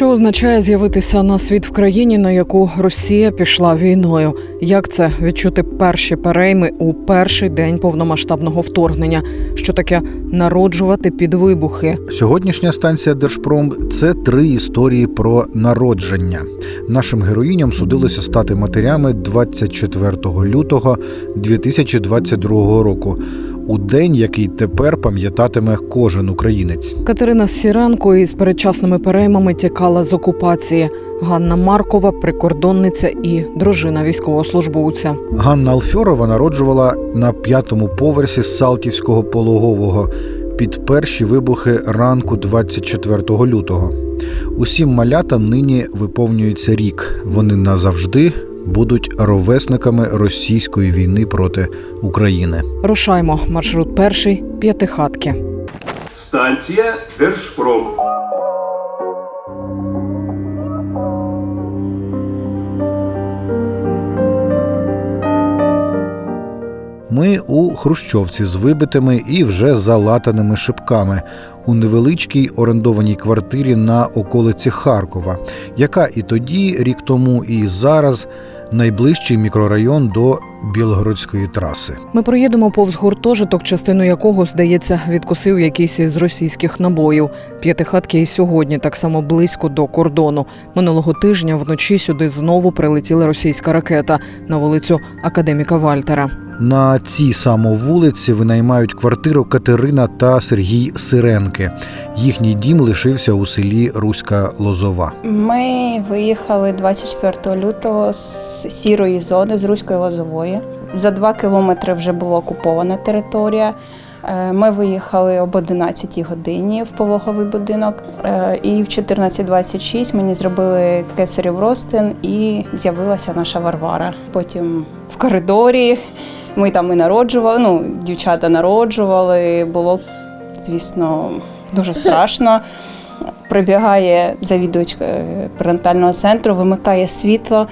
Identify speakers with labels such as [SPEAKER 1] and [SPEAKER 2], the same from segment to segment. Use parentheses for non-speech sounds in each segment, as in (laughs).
[SPEAKER 1] Що означає з'явитися на світ в країні, на яку Росія пішла війною? Як це відчути перші перейми у перший день повномасштабного вторгнення? Що таке народжувати під вибухи?
[SPEAKER 2] Сьогоднішня станція Держпром це три історії про народження. Нашим героїням судилося стати матерями 24 лютого 2022 року. У день, який тепер пам'ятатиме кожен українець.
[SPEAKER 1] Катерина Сіренко із передчасними переймами тікала з окупації. Ганна Маркова, прикордонниця і дружина військовослужбовця.
[SPEAKER 2] Ганна Алфьорова народжувала на п'ятому поверсі Салтівського пологового під перші вибухи ранку 24 лютого. Усім малятам нині виповнюється рік. Вони назавжди будуть ровесниками російської війни проти України.
[SPEAKER 1] Рушаймо. Маршрут перший п'ятихатки.
[SPEAKER 3] Станція Держпром.
[SPEAKER 2] Ми у Хрущовці з вибитими і вже залатаними шибками у невеличкій орендованій квартирі на околиці Харкова, яка і тоді, рік тому, і зараз найближчий мікрорайон до Білгородської траси.
[SPEAKER 1] Ми проїдемо повз гуртожиток, частину якого, здається, відкусив якийсь із російських набоїв. П'ятихатки і сьогодні так само близько до кордону. Минулого тижня вночі сюди знову прилетіла російська ракета на вулицю Академіка Вальтера.
[SPEAKER 2] На цій само вулиці винаймають квартиру Катерина та Сергій Сиренки. Їхній дім лишився у селі Руська Лозова.
[SPEAKER 4] Ми виїхали 24 лютого з сірої зони з Руської Лозової. За два кілометри вже була окупована територія. Е, Ми виїхали об 11 годині в пологовий будинок, Е, і в 14.26 мені зробили кесарів розтин і з'явилася наша Варвара. Потім в коридорі ми там і народжували. Ну, дівчата народжували. Було, звісно, дуже страшно. Прибігає завідувачка е, перинатального центру, вимикає світло.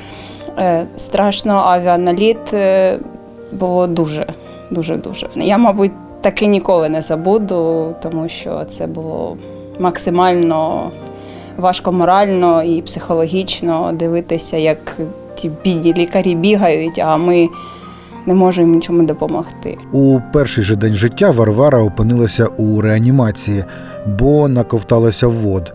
[SPEAKER 4] Е, Страшно, авіаналіт е, було дуже, дуже, дуже. Я, мабуть, таки ніколи не забуду, тому що це було максимально важко морально і психологічно дивитися, як ті бідні лікарі бігають, а ми не можемо їм нічому допомогти.
[SPEAKER 2] У перший же день життя Варвара опинилася у реанімації, бо наковталася вод.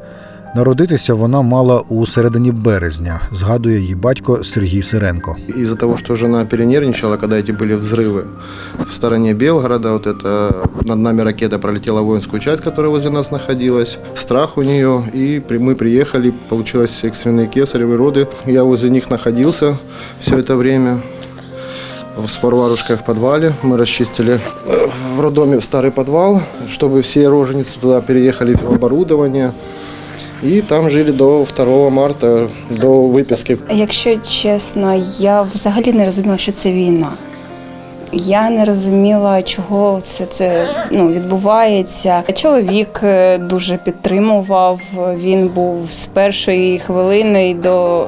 [SPEAKER 2] Народитися вона мала у середині березня, згадує її батько Сергій Сиренко.
[SPEAKER 5] Из-за того, что жена перенервничала, когда эти были взрывы в стороне Белгорода, вот это над нами ракета пролетела в воинскую часть, которая возле нас находилась. Страх у нее, и при- мы приехали, получилось экстренные кесаревые роды. Я возле них находился все это время с Варварушкой в подвале. Мы расчистили э, в роддоме старый подвал, чтобы все роженицы туда переехали в оборудование. И там жили до 2 марта, до выписки.
[SPEAKER 4] Якщо чесно, я взагалі не розуміла, що це війна. Я не розуміла, чого все це ну, відбувається. Чоловік е, дуже підтримував. Він був з першої хвилини і до,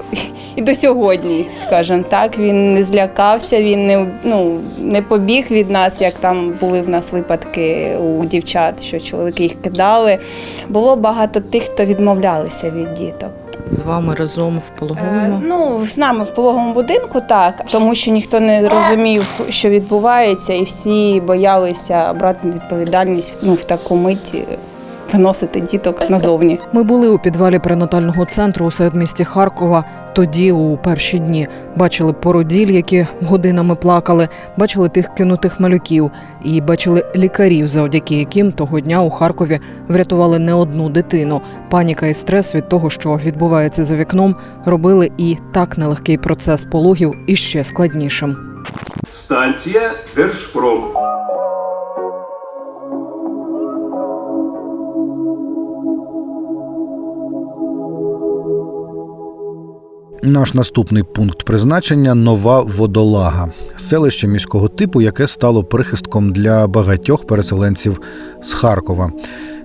[SPEAKER 4] і до сьогодні, скажімо так. Він не злякався, він не, ну, не побіг від нас, як там були в нас випадки у дівчат, що чоловіки їх кидали. Було багато тих, хто відмовлялися від діток.
[SPEAKER 1] З вами разом в
[SPEAKER 4] Е,
[SPEAKER 1] пологовому.
[SPEAKER 4] Ну, з нами в пологовому будинку так, тому що ніхто не розумів, що відбувається, і всі боялися брати відповідальність ну, в таку мить виносити діток назовні.
[SPEAKER 1] Ми були у підвалі перинатального центру у середмісті Харкова. Тоді, у перші дні, бачили породіль, які годинами плакали, бачили тих кинутих малюків, і бачили лікарів, завдяки яким того дня у Харкові врятували не одну дитину. Паніка і стрес від того, що відбувається за вікном, робили і так нелегкий процес пологів іще складнішим.
[SPEAKER 3] Станція Держпром.
[SPEAKER 2] Наш наступний пункт призначення нова водолага, селище міського типу, яке стало прихистком для багатьох переселенців з Харкова.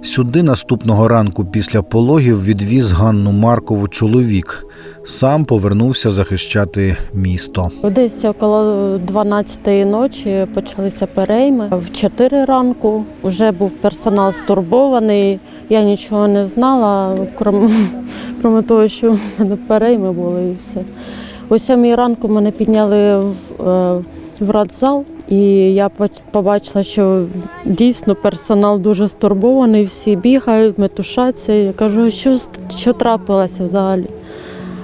[SPEAKER 2] Сюди наступного ранку після пологів відвіз Ганну Маркову чоловік. Сам повернувся захищати місто.
[SPEAKER 6] Десь около 12-ї ночі почалися перейми. В 4 ранку вже був персонал стурбований. Я нічого не знала, крім, крім того, що в мене перейми були і все. О 7 ранку мене підняли в, е, в родзал, і я побачила, що дійсно персонал дуже стурбований, всі бігають, метушаться. Я кажу, що, що трапилося взагалі?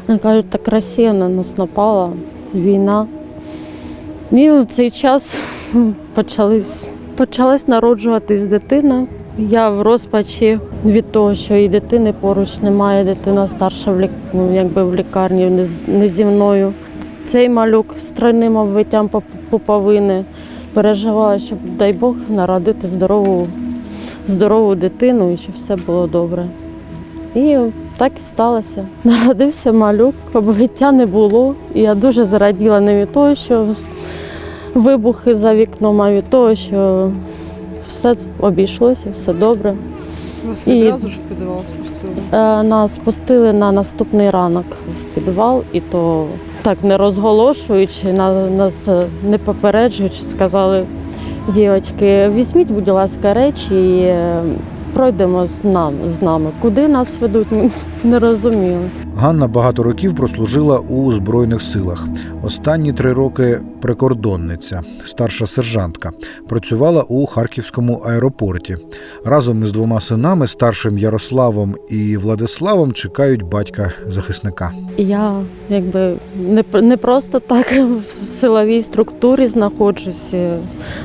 [SPEAKER 6] Вони кажуть, так Росія на нас напала, війна. І в цей час (laughs) почались, почалась народжуватись дитина. Я в розпачі від того, що і дитини поруч немає, дитина старша в лік... ну, якби в лікарні не зі мною. Цей малюк з тройним обвиттям пуповини переживала, щоб, дай Бог, народити здорову, здорову дитину і щоб все було добре. І так і сталося. (laughs) Народився малюк, обвиття не було. І я дуже зраділа не від того, що вибухи за вікном, а від того, що все обійшлося, все добре.
[SPEAKER 1] Вас
[SPEAKER 6] І-
[SPEAKER 1] відразу ж в підвал спустили.
[SPEAKER 6] Е, Нас спустили на наступний ранок в підвал, і то так не розголошуючи, на- нас е, не попереджуючи, сказали, дівчатки, візьміть, будь ласка, речі і е, пройдемо з нами. З нами. Куди нас ведуть, ми (laughs) не розуміли.
[SPEAKER 2] Ганна багато років прослужила у Збройних силах. Останні три роки прикордонниця, старша сержантка, працювала у Харківському аеропорті. Разом із двома синами, старшим Ярославом і Владиславом, чекають батька захисника.
[SPEAKER 6] Я якби не, не просто так в силовій структурі знаходжуся,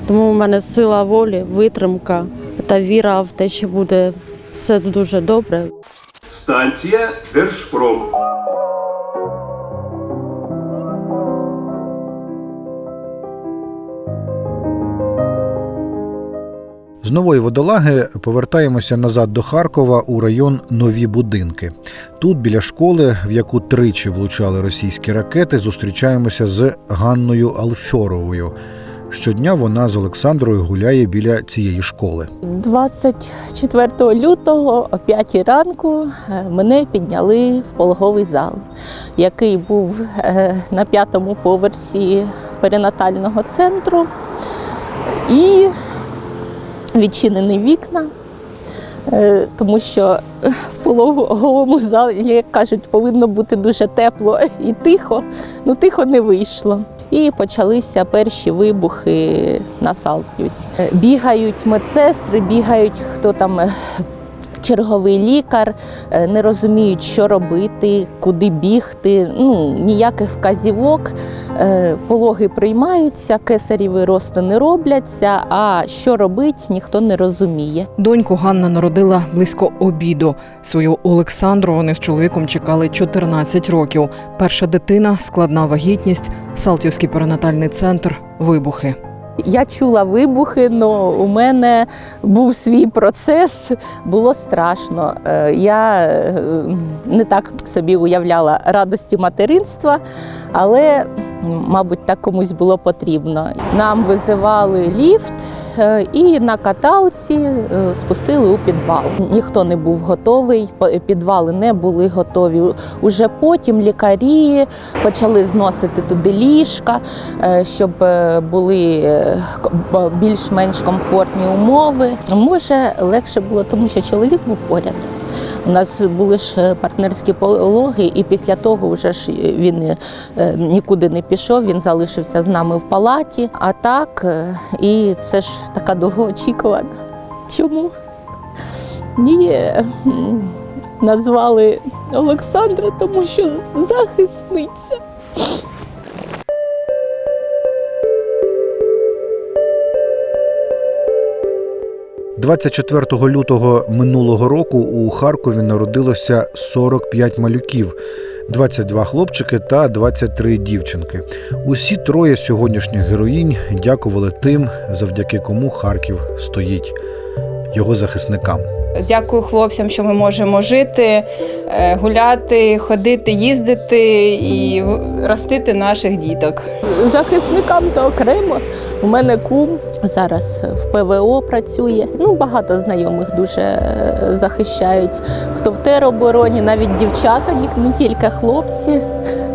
[SPEAKER 6] тому у мене сила волі, витримка та віра в те, що буде все дуже добре.
[SPEAKER 3] Станція Держпром.
[SPEAKER 2] З нової водолаги повертаємося назад до Харкова у район Нові будинки. Тут, біля школи, в яку тричі влучали російські ракети, зустрічаємося з Ганною Алфьоровою. Щодня вона з Олександрою гуляє біля цієї школи.
[SPEAKER 7] 24 лютого о 5 ранку е, мене підняли в пологовий зал, який був е, на п'ятому поверсі перинатального центру. І відчинені вікна, е, тому що в пологовому залі, як кажуть, повинно бути дуже тепло і тихо. Ну тихо не вийшло. І почалися перші вибухи на Салтівці. Е, Бігають медсестри, бігають хто там. Черговий лікар е, не розуміють, що робити, куди бігти. Ну ніяких вказівок. Е, Пологи приймаються, кесаріві рости не робляться. А що робить, ніхто не розуміє.
[SPEAKER 1] Доньку Ганна народила близько обіду. Свою Олександру вони з чоловіком чекали 14 років. Перша дитина, складна вагітність, Салтівський перинатальний центр, вибухи.
[SPEAKER 7] Я чула вибухи, але у мене був свій процес, було страшно. Е, Я е, не так собі уявляла радості материнства, але, мабуть, так комусь було потрібно. Нам визивали ліфт. Е, І на каталці е, спустили у підвал. Ніхто не був готовий, підвали не були готові. Уже потім лікарі почали зносити туди ліжка, е, щоб були більш-менш комфортні умови. Може, легше було, тому що чоловік був поряд. У нас були ж е, партнерські пологи, і після того вже ж він е, нікуди не пішов, він залишився з нами в палаті. А так, е, і це ж така довгоочікувана. Чому? Ні, назвали Олександра, тому що захисниця.
[SPEAKER 2] 24 лютого минулого року у Харкові народилося 45 малюків, 22 хлопчики та 23 дівчинки. Усі троє сьогоднішніх героїнь дякували тим, завдяки кому Харків стоїть його захисникам.
[SPEAKER 4] Дякую хлопцям, що ми можемо жити, е, гуляти, ходити, їздити і ростити наших діток.
[SPEAKER 7] Захисникам то окремо. У мене кум зараз в ПВО працює. Ну, багато знайомих дуже е, захищають. Хто в теробороні, навіть дівчата, ні- не тільки хлопці.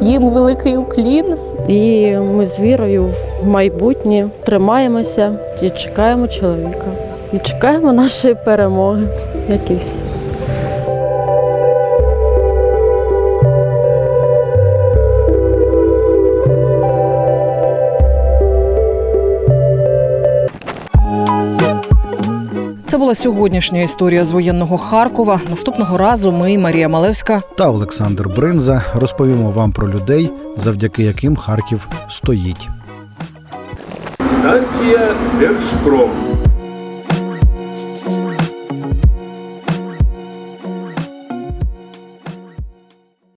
[SPEAKER 7] Їм великий уклін.
[SPEAKER 6] І ми з вірою в майбутнє тримаємося і чекаємо чоловіка. І чекаємо нашої перемоги, як і всі.
[SPEAKER 1] Це була сьогоднішня історія з воєнного Харкова. Наступного разу ми, Марія Малевська,
[SPEAKER 2] Та Олександр Бринза розповімо вам про людей, завдяки яким Харків стоїть.
[SPEAKER 3] Станція Держпром.